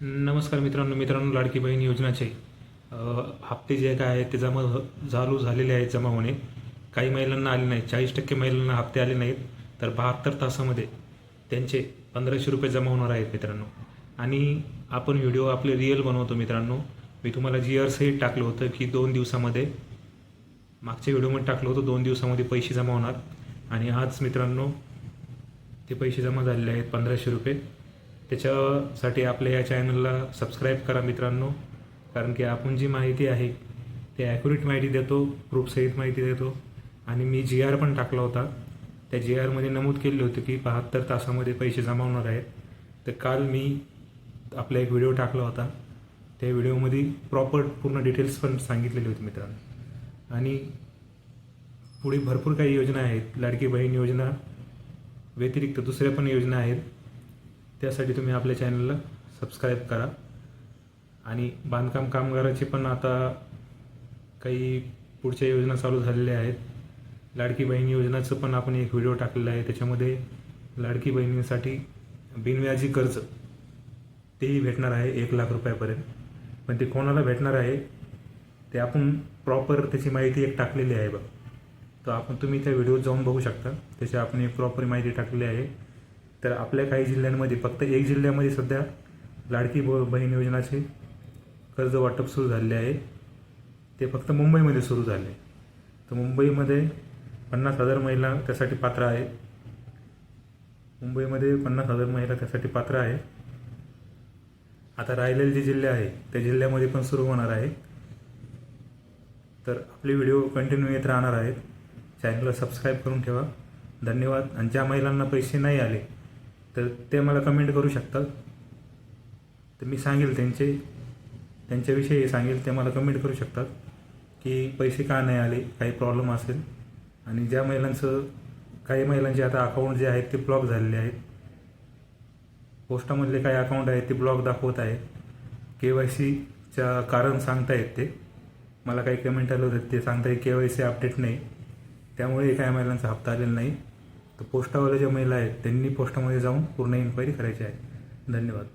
नमस्कार मित्रांनो मित्रांनो लाडकी बहीण योजनाचे. हप्ते जे काय आहेत ते जमा चालू झालेले आहेत जमा होणे काही महिलांना आले नाहीत. चाळीस टक्के महिलांना हप्ते आले नाहीत. तर बहात्तर तासामध्ये त्यांचे पंधराशे रुपये जमा होणार आहेत मित्रांनो. आणि आपण व्हिडिओ आपले रिअल बनवतो मित्रांनो. मी तुम्हाला जी अर्सही टाकलं होतं की दोन दिवसामध्ये मागच्या व्हिडिओमध्ये टाकलं होतं दोन दिवसामध्ये पैसे जमा होणार. आणि आज मित्रांनो ते पैसे जमा झालेले आहेत पंधराशे रुपये. त्याच्यासाठी आपल्या या चॅनलला सबस्क्राईब करा मित्रांनो. कारण की आपण जी माहिती आहे ते ॲक्युरेट माहिती देतो प्रूफसहित माहिती देतो. आणि मी जी आर पण टाकला होता. त्या जी आरमध्ये नमूद केले होते की बहात्तर तासामध्ये पैसे जमा होणार आहेत. तर काल मी आपला एक व्हिडिओ टाकला होता. त्या व्हिडिओमध्ये प्रॉपर पूर्ण डिटेल्स पण सांगितलेले होते मित्रांनो. आणि पुढे भरपूर काही योजना आहेत. लाडकी बहीण योजना व्यतिरिक्त दुसऱ्या पण योजना आहेत. त्यासाठी तुम्ही आपल्या चॅनलला सबस्क्राईब करा. आणि बांधकाम कामगाराची पण आता काही पुढच्या योजना चालू झालेल्या आहेत. लाडकी बहीण योजनाचं पण आपण एक व्हिडिओ टाकलेला आहे. त्याच्यामध्ये लाडकी बहिणींसाठी बिनव्याजी कर्ज तेही भेटणार आहे एक लाख रुपयापर्यंत. पण ते कोणाला भेटणार आहे ते आपण प्रॉपर त्याची माहिती एक टाकलेली आहे बघ. तर आपण तुम्ही त्या व्हिडिओत जाऊन बघू शकता. त्याची आपण एक प्रॉपर माहिती टाकलेली आहे. तर आपल्या काही जिल्ह्यांमध्ये फक्त एक जिल्ह्यामध्ये सध्या लाडकी ब बहीण योजनाचे कर्ज वाटप सुरू झालेले आहे. ते फक्त मुंबईमध्ये सुरू झाले. तर मुंबईमध्ये पन्नास हजार महिला त्यासाठी पात्र आहेत मुंबईमध्ये पन्नास हजार महिला त्यासाठी पात्र आहे. आता राहिलेले जे जिल्हे आहे त्या जिल्ह्यामध्ये पण सुरू होणार आहे. तर आपले व्हिडिओ कंटिन्यू येत राहणार आहेत. चॅनलला सबस्क्राईब करून ठेवा. धन्यवाद. आणि ज्या महिलांना पैसे नाही आले तर ते मला कमेंट करू शकतात. तर मी सांगेल त्यांचे त्यांच्याविषयी सांगेल ते मला कमेंट करू शकतात की पैसे का नाही आले काही प्रॉब्लेम असेल. आणि ज्या महिलांचं काही महिलांचे आता अकाउंट जे आहेत ते ब्लॉक झालेले आहेत. पोस्टामधले काही अकाउंट आहेत ते ब्लॉक दाखवत आहेत. के वाय सीच्या कारण सांगतायत ते. मला काही कमेंट आलं होतं ते सांगताय के वाय सी अपडेट नाही. त्यामुळे काही महिलांचा हप्ता आलेला नाही. तर पोस्टावाल्या ज्या महिला आहेत त्यांनी पोस्टामध्ये जाऊन पूर्ण इन्क्वायरी करायची आहे. धन्यवाद.